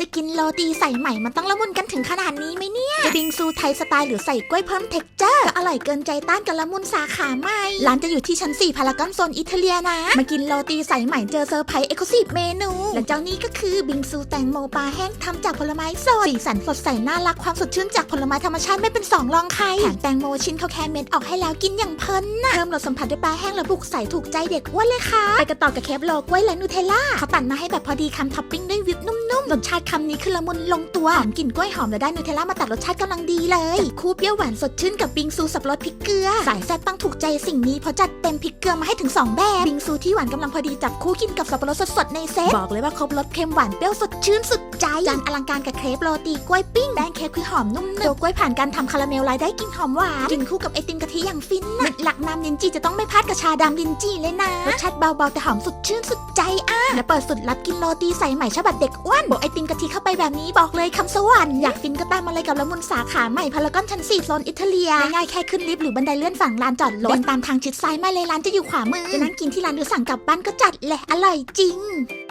จะกินโรตีใส่ใหม่มันต้องละมุนกันถึงขนาดนี้ไหมเนี่ยจะบิงซูไทยสไตล์หรือใส่กล้วยเพิ่มเท็กเจอร์ก็อร่อยเกินใจต้านกับละมุนสาขาใหม่ร้านจะอยู่ที่ชั้น 4 พารากอนโซนอิตาเลียนะ มากินโรตีใส่ใหม่เจอเซอร์ไพรส์เอ็กซ์คลูซีฟเมนูและเจ้านี้ก็คือบิงซูแตงโมปลาแห้งทำจากผลไม้สดสีสันสดใสน่ารักความสดชื่นจากผลไม้ธรรมชาติไม่เป็นสองรองใครแถมแตงโมชิ้นเขาแค่เม็ดออกให้แล้วกินอย่างเพลินนะเพิ่มรสสัมผัสด้วยปลาแห้งและบุกใส่ถูกใจเด็กอ้วนเลยค่ะไปกันต่อกับเคฟโลกล้วยและนูเทลล่าเขาตัดมาให้แบบพอดีคำท็อปปิ้งด้วยวิปนุ่มๆ รสชาติคำนี้คือละมุนลงตัว หอมกลิ่นกล้วยหอมและได้นูเทลล่ามาตัดรสชาติกำลังดีเลยจับคู่เปรี้ยวหวานสดชื่นกับบิงซูสับรสพริกเกลือ สายแซ่บต้องถูกใจสิ่งนี้เพราะจัดเต็มพริกเกลือมาให้ถึง 2 แบบ บิงซูที่หวานกำลังพอดีจับคู่กินกับสับปะรดสดๆในเซตบอกเลยว่าครบรสเค็มหวานเปรี้ยวสดชื่นสุด ใจ จานอลังการกับเครปโรตีกล้วยปิ้งแป้งเครปคือหอมนุ่มๆตัวกล้วยผ่านการทำคาราเมลลายได้กลิ่นหอมหวานกินคู่กับไอติมกะทิอย่างฟินนะหลักน้ำลินจีจะต้องไม่พลาดกับชาดำลินจีเลยนะรสชาติเบาๆแต่หอมสดชื่นสุดใจอะและเปิดสุดลับกินโรตีใส่ใหม่ฉบับเด็กอ้วนโบกไอติมกะทิเข้าไปแบบนี้บอกเลยคำสวรรค์อยากฟินก็ตามมาเลยกับละมุนสาขาใหม่พารากอนชั้น4โซนอิตาเลียง่ายๆแค่ขึ้นลิฟต์หรือบันไดเลื่อนฝั่งลานจอดรถเดินตามทางชิดซ้ายมาเลยร้านจะอยู่ขวามือจะนั่งกินที่ร้านหรือสั่งกลับบ้านก็จัดแหละอร่อยจริง